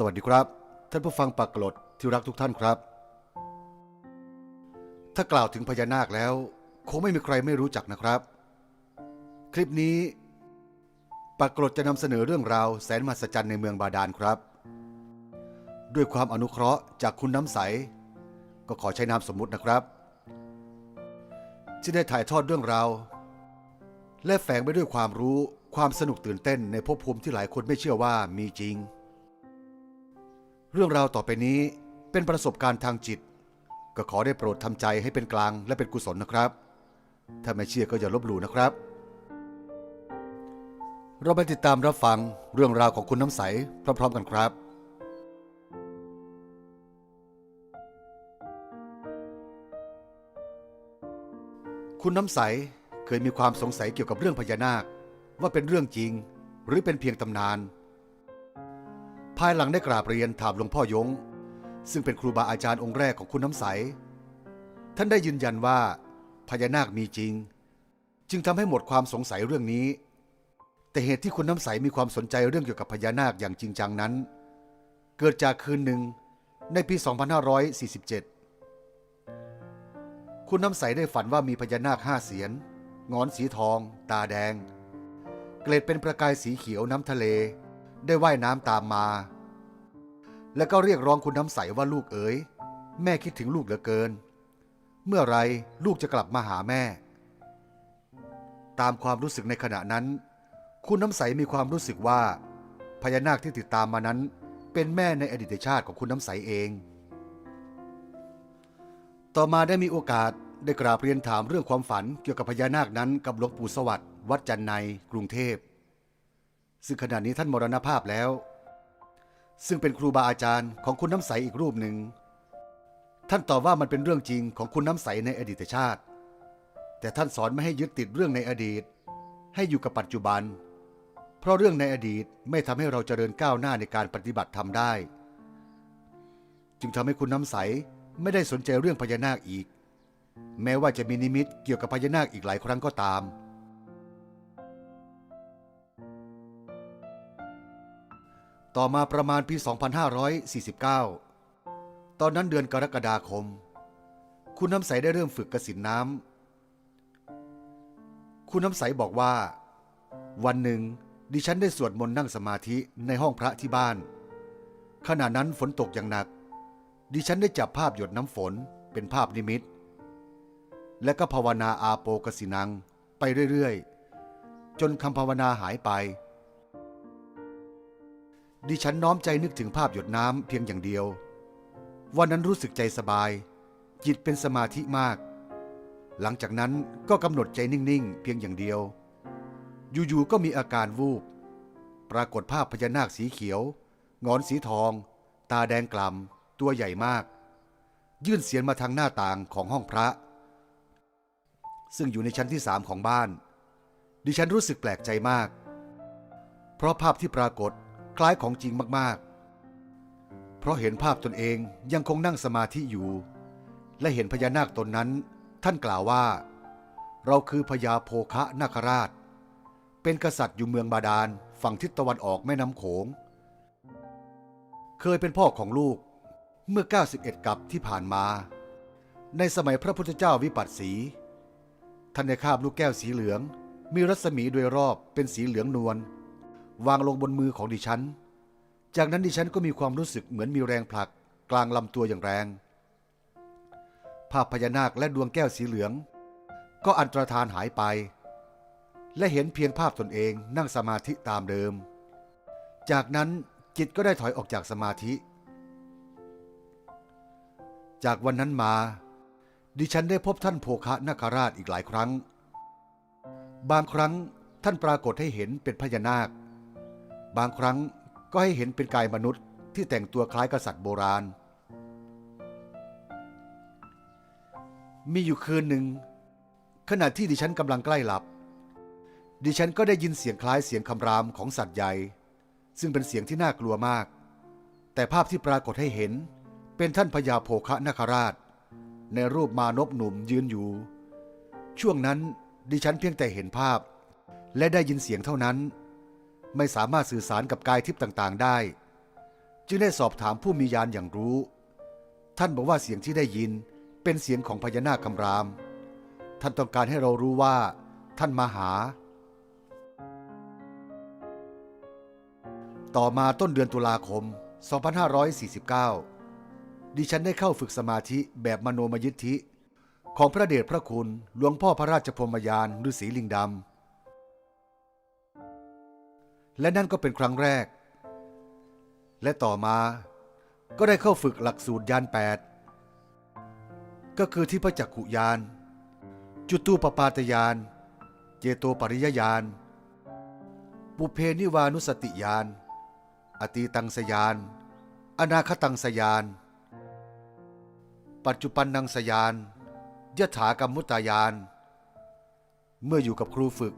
สวัสดีครับ ท่านผู้ฟังปากกลดที่รักทุกท่านครับ ถ้ากล่าวถึงพญานาคแล้ว คงไม่มีใครไม่รู้จักนะครับ คลิปนี้ปากกลดจะนำเสนอเรื่องราวแสนมหัศจรรย์ในเมืองบาดาลครับ ด้วยความอนุเคราะห์จากคุณน้ำใส ก็ขอใช้นามสมมุตินะครับ ที่ได้ถ่ายทอดเรื่องราว และแฝงไปด้วยความรู้ความสนุกตื่นเต้นในภพภูมิที่หลายคนไม่เชื่อว่ามีจริง เรื่องราวต่อไปนี้เป็นประสบการณ์ทางจิต ก็ขอได้โปรดทำใจให้เป็นกลางและเป็นกุศลนะครับ ถ้าไม่เชื่อก็อย่าลบหลู่นะครับ เราไปติดตามรับฟังเรื่องราวของคุณน้ำใสพร้อมๆกันครับ คุณน้ำใสเคยมีความสงสัยเกี่ยวกับเรื่องพญานาค ว่าเป็นเรื่องจริง หรือเป็นเพียงตำนาน ภายหลังได้กราบเรียนถามหลวงพ่อยง ซึ่งเป็นครูบาอาจารย์องค์แรกของคุณน้ำใส ท่านได้ยืนยันว่าพญานาคมีจริง จึงทำให้หมดความสงสัยเรื่องนี้ แต่เหตุที่คุณน้ำใสมีความสนใจเรื่องเกี่ยวกับพญานาคอย่างจริงจังนั้น เกิดจากคืนหนึ่งในปี 2547 คุณน้ำใสได้ฝันว่ามีพญานาคห้าเสียนงอนสีทอง ตาแดง เกล็ดเป็นประกายสีเขียวน้ำทะเล ได้ว่ายน้ำตามมา แล้วก็เรียกร้องคุณน้ำใสว่าลูกเอ๋ยแม่คิดถึงลูกเหลือเกิน เมื่อไรลูกจะกลับมาหาแม่ ตามความรู้สึกในขณะนั้น คุณน้ำใสมีความรู้สึกว่า พญานาคที่ติดตามมานั้น เป็นแม่ในอดีตชาติของคุณน้ำใสเอง ต่อมาได้มีโอกาสได้กราบเรียนถามเรื่องความฝันเกี่ยวกับพญานาคนั้นกับหลวงปู่สวัสดิ์วัดจันไนกรุงเทพ ซึ่งขณะนี้ท่านมรณภาพแล้ว ซึ่งเป็นครูบาอาจารย์ของคุณน้ำใสอีกรูปหนึ่ง ท่านตอบว่ามันเป็นเรื่องจริงของคุณน้ำใสในอดีตชาติ แต่ท่านสอนไม่ให้ยึดติดเรื่องในอดีต ให้อยู่กับปัจจุบัน เพราะเรื่องในอดีตไม่ทำให้เราเจริญก้าวหน้าในการปฏิบัติธรรมได้ จึงทำให้คุณน้ำใสไม่ได้สนใจเรื่องพญานาคอีก แม้ว่าจะมีนิมิตเกี่ยวกับพญานาคอีกหลายครั้งก็ตาม ต่อมาประมาณปี 2549 ตอนนั้นเดือนกรกฎาคม คุณน้ำใสได้เริ่มฝึกกระสินน้ำ คุณน้ำใสบอกว่า วันหนึ่งดิฉันได้สวดมนต์นั่งสมาธิในห้องพระที่บ้าน ขณะนั้นฝนตกอย่างหนัก ดิฉันได้จับภาพหยดน้ำฝนเป็นภาพนิมิต และก็ภาวนาอาโปกสินังไปเรื่อยๆ จนคำภาวนาหายไป ดิฉันน้อมใจนึกถึงภาพหยดน้ำเพียงอย่างเดียว วันนั้นรู้สึกใจสบาย จิตเป็นสมาธิมาก หลังจากนั้นก็กำหนดใจนิ่งๆ เพียงอย่างเดียว อยู่ๆก็มีอาการวูบ ปรากฏภาพพญานาคสีเขียว งอนสีทอง ตาแดงกล่ำตัวใหญ่มาก ยื่นเสียนมาทางหน้าต่างของห้องพระ ซึ่งอยู่ในชั้นที่สามของบ้าน ดิฉันรู้สึกแปลกใจมาก เพราะภาพที่ปรากฏ คล้ายของจริงมากๆ เพราะเห็นภาพตนเองยังคงนั่งสมาธิอยู่ และเห็นพญานาคตนนั้น ท่านกล่าวว่า เราคือพญาโพคะนาคราช เป็นกษัตริย์อยู่เมืองบาดาลฝั่งทิศตะวันออกแม่น้ำโขง เคยเป็นพ่อของลูกเมื่อ 91 กับที่ผ่านมา ในสมัยพระพุทธเจ้าวิปัสสี ท่านได้คาบลูกแก้วสีเหลือง มีรัศมีโดยรอบเป็นสีเหลืองนวล วางลงบนมือของดิฉัน จากนั้นดิฉันก็มีความรู้สึกเหมือนมีแรงผลักกลางลำตัวอย่างแรง ภาพพญานาคและดวงแก้วสีเหลือง ก็อันตรธานหายไป และเห็นเพียงภาพตนเองนั่งสมาธิตามเดิม จากนั้นจิตก็ได้ถอยออกจากสมาธิ จากวันนั้นมา ดิฉันได้พบท่านโภคะนาคราชอีกหลายครั้ง บางครั้งท่านปรากฏให้เห็นเป็นพญานาค บางครั้งก็ให้เห็นเป็นกายมนุษย์ที่แต่งตัวคล้ายกษัตริย์โบราณ มีอยู่คืนหนึ่ง ขณะที่ดิฉันกำลังใกล้หลับ ดิฉันก็ได้ยินเสียงคล้ายเสียงคำรามของสัตว์ใหญ่ ซึ่งเป็นเสียงที่น่ากลัวมาก แต่ภาพที่ปรากฏให้เห็นเป็นท่านพญาโภคะนาคราช ในรูปมานพหนุ่มยืนอยู่ ช่วงนั้นดิฉันเพียงแต่เห็นภาพ และได้ยินเสียงเท่านั้น ไม่สามารถสื่อสารกับกายทิพย์ต่างๆ ได้ จึงได้สอบถามผู้มียานอย่างรู้ ท่านบอกว่าเสียงที่ได้ยินเป็นเสียงของพญานาคคำราม ท่านต้องการให้เรารู้ว่า ท่านมาหา ต่อมาต้นเดือนตุลาคม 2549 ดิฉันได้เข้าฝึกสมาธิแบบมโนมยิทธิ ของพระเดชพระคุณหลวงพ่อพระราชพรมยานฤาษีลิงดำ และนั่นก็เป็นครั้งแรก และต่อมาก็ได้เข้าฝึกหลักสูตรยาน 8 ก็คือที่พระจักขุยาน จุตูปปาตยาน เจโตปริยยาน ปุเพนิวานุสติยาน อตีตังสยาน อนาคตังสยาน ปัจจุบันนังสยานยถากรรมุตตายาน เมื่ออยู่กับครูฝึก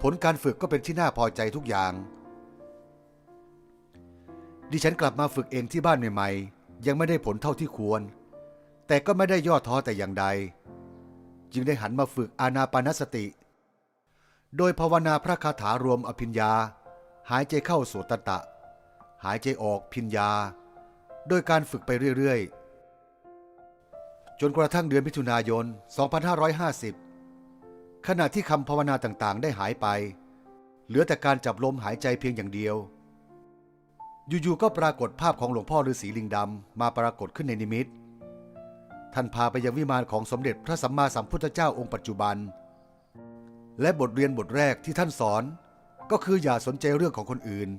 ผลการฝึกก็เป็นที่น่าพอใจทุกอย่าง ดิฉันกลับมาฝึกเองที่บ้านใหม่ๆ ยังไม่ได้ผลเท่าที่ควร แต่ก็ไม่ได้ย่อท้อแต่อย่างใด จึงได้หันมาฝึกอานาปานสติ โดยภาวนาพระคาถารวมอภิญญา หายใจเข้าโสตตะ หายใจออกพิญญา โดยการฝึกไปเรื่อยๆ จนกระทั่งเดือนมิถุนายน 2550 ขณะที่คำภาวนาต่างๆ ได้หายไป เหลือแต่การจับลมหายใจเพียงอย่างเดียว อยู่ๆก็ปรากฏภาพของหลวงพ่อฤาษีลิงดำมาปรากฏขึ้นในนิมิต ท่านพาไปยังวิมานของสมเด็จพระสัมมาสัมพุทธเจ้าองค์ปัจจุบัน และบทเรียนบทแรกที่ท่านสอนก็คืออย่าสนใจเรื่องของคนอื่น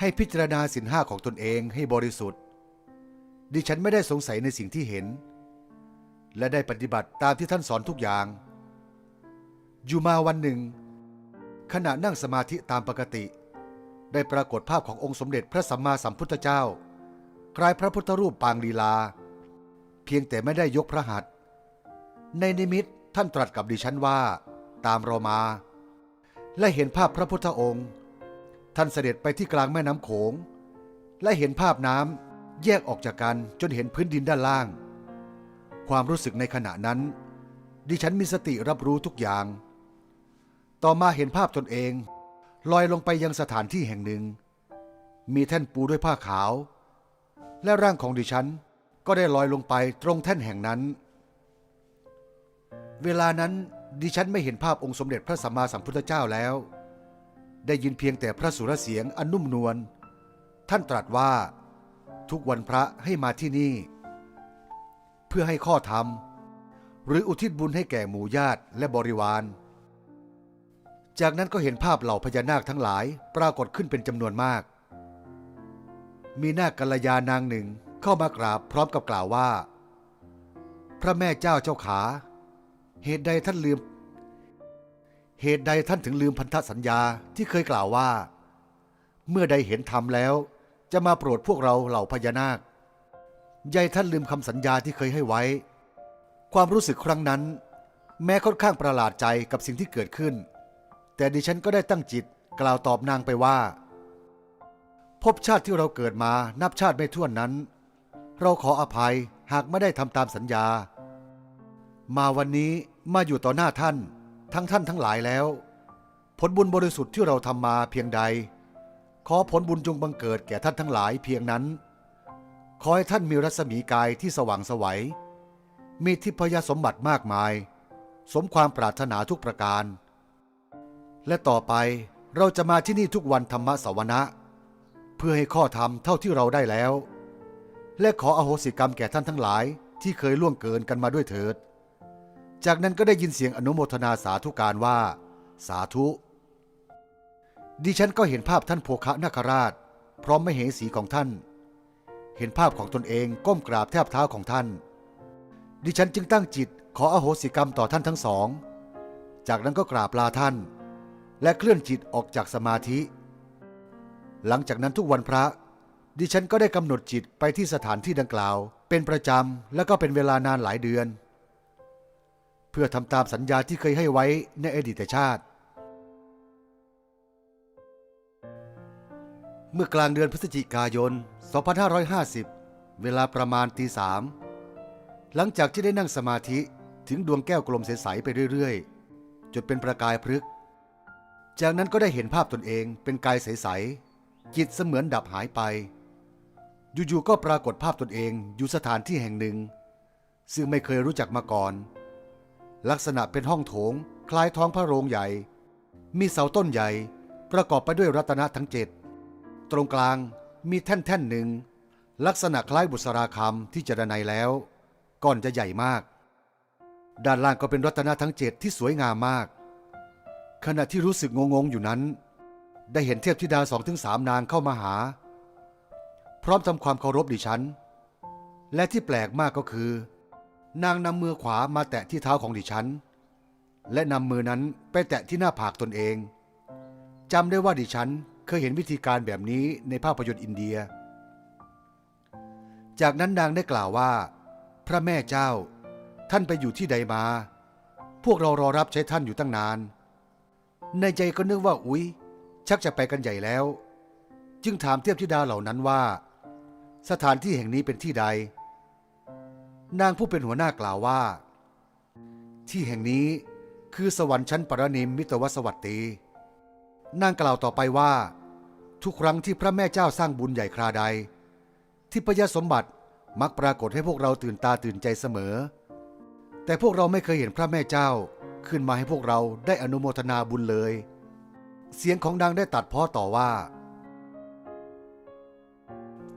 ให้พิจารณาสินห้าของตนเองให้บริสุทธิ์ ดิฉันไม่ได้สงสัยในสิ่งที่เห็น และได้ปฏิบัติตามที่ท่านสอนทุกอย่าง อยู่มาวันหนึ่ง ขณะนั่งสมาธิตามปกติ ได้ปรากฏภาพขององค์สมเด็จพระสัมมาสัมพุทธเจ้า คล้ายพระพุทธรูปปางลีลา เพียงแต่ไม่ได้ยกพระหัตถ์ในนิมิตท่านตรัสกับดิฉันว่า ตามเรามา และเห็นภาพพระพุทธองค์ ท่านเสด็จไปที่กลางแม่น้ำโขง และเห็นภาพน้ำแยกออกจากกันจนเห็นพื้นดินด้านล่าง ความรู้สึกในขณะนั้น ดิฉันมีสติรับรู้ทุกอย่าง ต่อมาเห็นภาพตนเอง ลอยลงไปยังสถานที่แห่งหนึ่ง มีแท่นปูด้วยผ้าขาว และร่างของดิฉันก็ได้ลอยลงไปตรงแท่นแห่งนั้น เวลานั้นดิฉันไม่เห็นภาพองค์สมเด็จพระสัมมาสัมพุทธเจ้าแล้ว ได้ยินเพียงแต่พระสุรเสียงอันนุ่มนวล ท่านตรัสว่า ทุกวันพระให้มาที่นี่ เพื่อให้ข้อธรรม หรืออุทิศบุญให้แก่หมู่ญาติและบริวาร จากนั้นก็เห็นภาพเหล่าพญานาคทั้งหลายปรากฏขึ้นเป็นจำนวนมาก มีนาคกัลยานางหนึ่งเข้ามากราบพร้อมกับกล่าวว่า พระแม่เจ้าเจ้าขา เหตุใดท่านลืม เหตุใดท่านถึงลืมพันธสัญญาที่เคยกล่าวว่า เมื่อใดเห็นธรรมแล้ว จะมาโปรดพวกเราเหล่าพญานาคยายท่านลืมคำสัญญาที่เคยให้ไว้ ความรู้สึกครั้งนั้น แม้ค่อนข้างประหลาดใจกับสิ่งที่เกิดขึ้น แต่ดิฉันก็ได้ตั้งจิตกล่าวตอบนางไปว่าภพชาติที่เราเกิดมานับชาติไม่ถ้วนนั้น เราขออภัยหากไม่ได้ทำตามสัญญา มาวันนี้มาอยู่ต่อหน้าท่าน ทั้งท่านทั้งหลายแล้ว ผลบุญบริสุทธิ์ที่เราทำมาเพียงใด ขอผลบุญจงบังเกิดแก่ท่านทั้งหลายเพียงนั้น ขอให้ท่านมีรัศมีกายที่สว่างสวัยมีทิพยสมบัติมากมาย สมความปรารถนาทุกประการ และต่อไปเราจะมาที่นี่ทุกวันธรรมสวนะ เพื่อให้ข้อธรรมเท่าที่เราได้แล้ว และขออโหสิกรรมแก่ท่านทั้งหลายที่เคยล่วงเกินกันมาด้วยเถิด จากนั้นก็ได้ยินเสียงอนุโมทนาสาธุการว่า สาธุ ดิฉันก็เห็นภาพท่านโภคะนาคราช พร้อมไม่เหสีของท่าน เห็นภาพของตนเองก้มกราบแทบเท้าของท่าน ดิฉันจึงตั้งจิตขออโหสิกรรมต่อท่านทั้งสอง จากนั้นก็กราบลาท่าน และเคลื่อนจิตออกจากสมาธิ หลังจากนั้นทุกวันพระ ดิฉันก็ได้กำหนดจิตไปที่สถานที่ดังกล่าว เป็นประจำและก็เป็นเวลานานหลายเดือน เพื่อทำตามสัญญาที่เคยให้ไว้ในอดีตชาติ เมื่อกลางเดือนพฤศจิกายน 2550 เวลาประมาณตีสามหลังจากที่ได้นั่งสมาธิถึงดวงแก้วกลมใสๆไปเรื่อยๆ จนเป็นประกายพฤก จากนั้นก็ได้เห็นภาพตนเองเป็นกายใสๆจิตเสมือนดับหายไป อยู่ๆก็ปรากฏภาพตนเองอยู่สถานที่แห่งหนึ่ง ซึ่งไม่เคยรู้จักมาก่อน ลักษณะเป็นห้องโถง คล้ายท้องพระโรงใหญ่ มีเสาต้นใหญ่ ประกอบไปด้วยรัตนะทั้งเจ็ดตรงกลางมีแท่นแท่นหนึ่ง ลักษณะคล้ายบุษราคำที่เจรไนยแล้ว ก่อนจะใหญ่มาก ด้านล่างก็เป็นรัตนะทั้งเจ็ดที่สวยงามมาก ขณะที่รู้สึกงงๆอยู่นั้น ได้เห็นเทพธิดาสองถึงสามนางเข้ามาหา พร้อมทำความเคารพดิฉัน และที่แปลกมากก็คือ นางนำมือขวามาแตะที่เท้าของดิฉัน และนำมือนั้นไปแตะที่หน้าผากตนเองจำได้ว่าดิฉันเคยเห็นวิธีการแบบนี้ในภาพยนตร์อินเดีย จากนั้นนางได้กล่าวว่า พระแม่เจ้า ท่านไปอยู่ที่ใดมา พวกเรารอรับใช้ท่านอยู่ตั้งนาน ในใจก็นึกว่าอุ๊ย ชักจะไปกันใหญ่แล้ว จึงถามเทพธิดาเหล่านั้นว่า สถานที่แห่งนี้เป็นที่ใด นางผู้เป็นหัวหน้ากล่าวว่า ที่แห่งนี้คือสวรรค์ชั้นปรนิมมิตวสวัตตีนางกล่าวต่อไปว่า ทุกครั้งที่พระแม่เจ้าสร้างบุญใหญ่คราใด ที่พยสมบัติมักปรากฏให้พวกเราตื่นตาตื่นใจเสมอ แต่พวกเราไม่เคยเห็นพระแม่เจ้า ขึ้นมาให้พวกเราได้อนุโมทนาบุญเลย เสียงของนางได้ตัดพ้อต่อว่า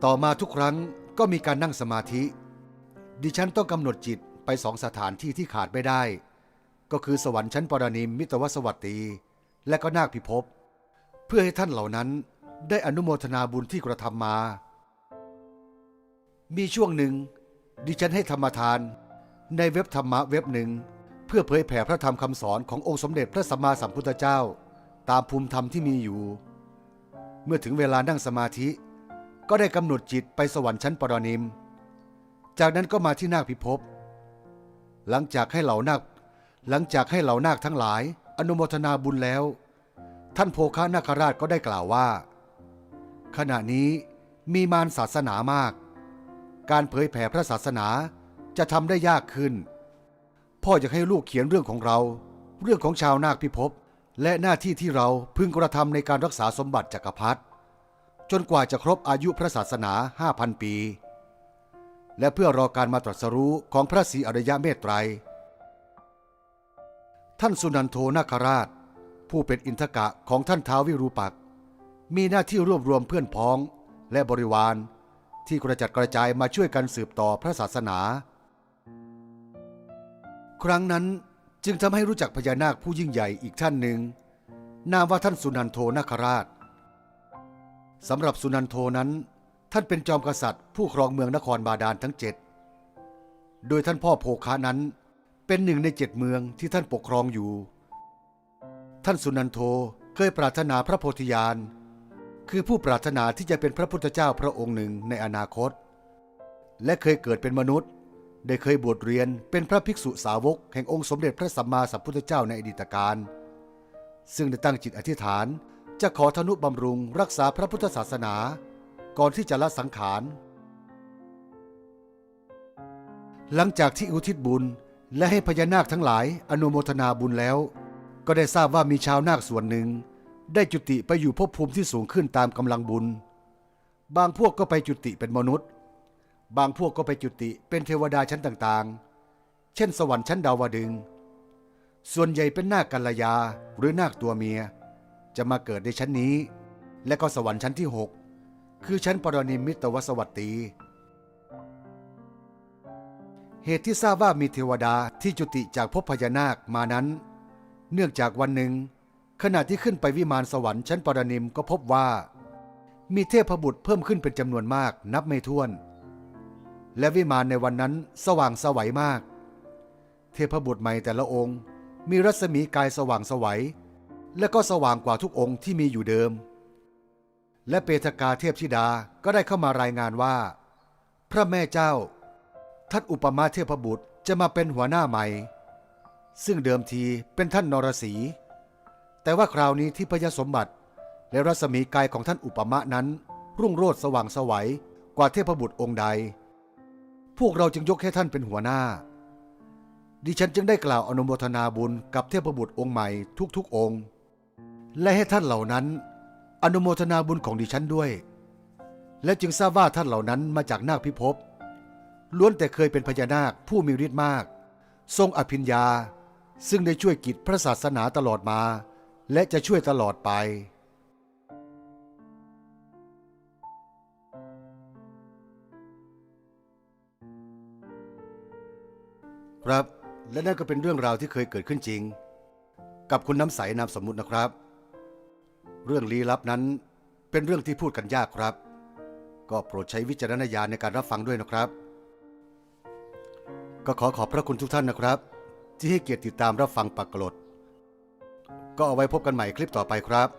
ต่อมาทุกครั้งก็มีการนั่งสมาธิ ดิฉันต้องกำหนดจิตไปสองสถานที่ที่ขาดไม่ได้ ก็คือสวรรค์ชั้นปรนิมมิตรวสวัตตีและก็นาคพิภพเพื่อให้ท่านเหล่านั้นได้อนุโมทนาบุญที่กระทำมา มีช่วงหนึ่งดิฉันให้ธรรมทานในเว็บธรรมะเว็บหนึ่ง พื่อเผยแผ่พระธรรมคำสอนขององค์สมเด็จพระสัมมาสัมพุทธเจ้า ตามภูมิธรรมที่มีอยู่ เมื่อถึงเวลานั่งสมาธิ ก็ได้กำหนดจิตไปสวรรค์ชั้นปรนิม จากนั้นก็มาที่นาคพิภพหลังจากให้เหล่านาคหลังจากให้เหล่านาคทั้งหลาย อนุโมทนาบุญแล้ว ท่านโภคานาคราชก็ได้กล่าวว่า ขณะนี้มีมารศาสนามาก การเผยแผ่พระศาสนาจะทำได้ยากขึ้น พ่ออยากให้ลูกเขียนเรื่องของเรา เรื่องของชาวนาคพิภพและหน้าที่ที่เราพึงกระทำในการรักษาสมบัติจักรพรรดิจนกว่าจะครบอายุพระศาสนา 5,000 ปี และเพื่อรอการมาตรัสรู้ของพระศรีอริยะเมตไตร ท่านสุนันโทนาคราช ผู้เป็นอินทกะของท่านท้าววิรูปักษ์มีหน้าที่รวบรวมเพื่อนพ้องและบริวาร ที่กระจัดกระจายมาช่วยกันสืบต่อพระศาสนา ครั้งนั้นจึงทำให้รู้จักพญานาคผู้ยิ่งใหญ่อีกท่านหนึ่ง นามว่าท่านสุนันโทนาคราชสำหรับสุนันโทนั้น ท่านเป็นจอมกษัตริย์ผู้ครองเมืองนครบาดาลทั้งเจ็ดโดยท่านพ่อโภคานั้นเป็นหนึ่งในเจ็ดเมืองที่ท่านปกครองอยู่ ท่านสุนันโทเคยปรารถนาพระโพธิญาณ คือผู้ปรารถนาที่จะเป็นพระพุทธเจ้าพระองค์หนึ่งในอนาคต และเคยเกิดเป็นมนุษย์ ได้เคยบวชเรียนเป็นพระภิกษุสาวกแห่งองค์สมเด็จพระสัมมาสัมพุทธเจ้าในอดีตการ ซึ่งได้ตั้งจิตอธิษฐาน จะขอธนุบำรุงรักษาพระพุทธศาสนา ก่อนที่จะละสังขาร หลังจากที่อุทิศบุญและให้พญานาคทั้งหลายอนุโมทนาบุญแล้ว ก็ได้ทราบว่ามีชาวนาคส่วนหนึ่ง ได้จุติไปอยู่ภพภูมิที่สูงขึ้นตามกำลังบุญ บางพวกก็ไปจุติเป็นมนุษย์ บางพวกก็ไปจุติเป็นเทวดาชั้นต่างๆ เช่น สวรรค์ชั้นดาวดึง ส่วนใหญ่เป็นนาคกัลยาหรือนาคตัวเมีย จะมาเกิดในชั้นนี้ และก็สวรรค์ชั้นที่ 6 คือชั้นปรนิมมิตวสวัตตี เหตุที่ทราบว่ามีเทวดาที่จุติจากภพพญานาคมานั้น เนื่องจากวันหนึ่ง ขณะที่ขึ้นไปวิมานสวรรค์ชั้นปรนิมก็พบว่า มีเทพบุตรเพิ่มขึ้นเป็นจำนวนมากนับไม่ถ้วน และวิมานในวันนั้นสว่างสวัยมาก เทพบุตรใหม่แต่ละองค์ มีรัศมีกายสว่างสวัย และก็สว่างกว่าทุกองค์ที่มีอยู่เดิม และเปตกาเทพธิดาก็ได้เข้ามารายงานว่า พระแม่เจ้าท่านอุปมาเทพบุตรจะมาเป็นหัวหน้าใหม่ ซึ่งเดิมทีเป็นท่านนรสีแต่ว่าคราวนี้ที่พยสมบัติ และรัศมีกายของท่านอุปมานั้น รุ่งโรจน์สว่างสวัยกว่าเทพบุตรองค์ใด พวกเราจึงยกให้ท่านเป็นหัวหน้า ดิฉันจึงได้กล่าวอนุโมทนาบุญกับเทพบุตรองค์ใหม่ทุกๆองค์ และให้ท่านเหล่านั้น อนุโมทนาบุญของดิฉันด้วย และจึงทราบว่าท่านเหล่านั้นมาจากนาคพิภพล้วนแต่เคยเป็นพญานาคผู้มีฤทธิ์มาก ทรงอภิญญา ซึ่งได้ช่วยกิจพระศาสนาตลอดมา และจะช่วยตลอดไป ครับและนั่นก็เป็นเรื่องราวที่เคยเกิดขึ้นจริง กับคุณน้ำใสนามสมมุตินะครับ เรื่องลี้ลับนั้นเป็นเรื่องที่พูดกันยากครับ ก็โปรดใช้วิจารณญาณในการรับฟังด้วยนะครับ ก็ขอขอบพระคุณทุกท่านนะครับ ที่ให้เกียรติติดตามรับฟังปักกลดก็เอาไว้พบกันใหม่คลิปต่อไปครับ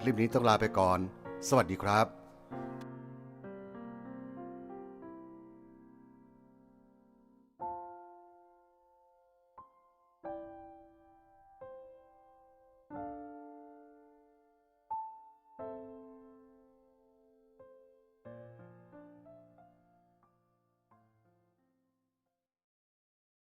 คลิปนี้ต้องลาไปก่อน สวัสดีครับ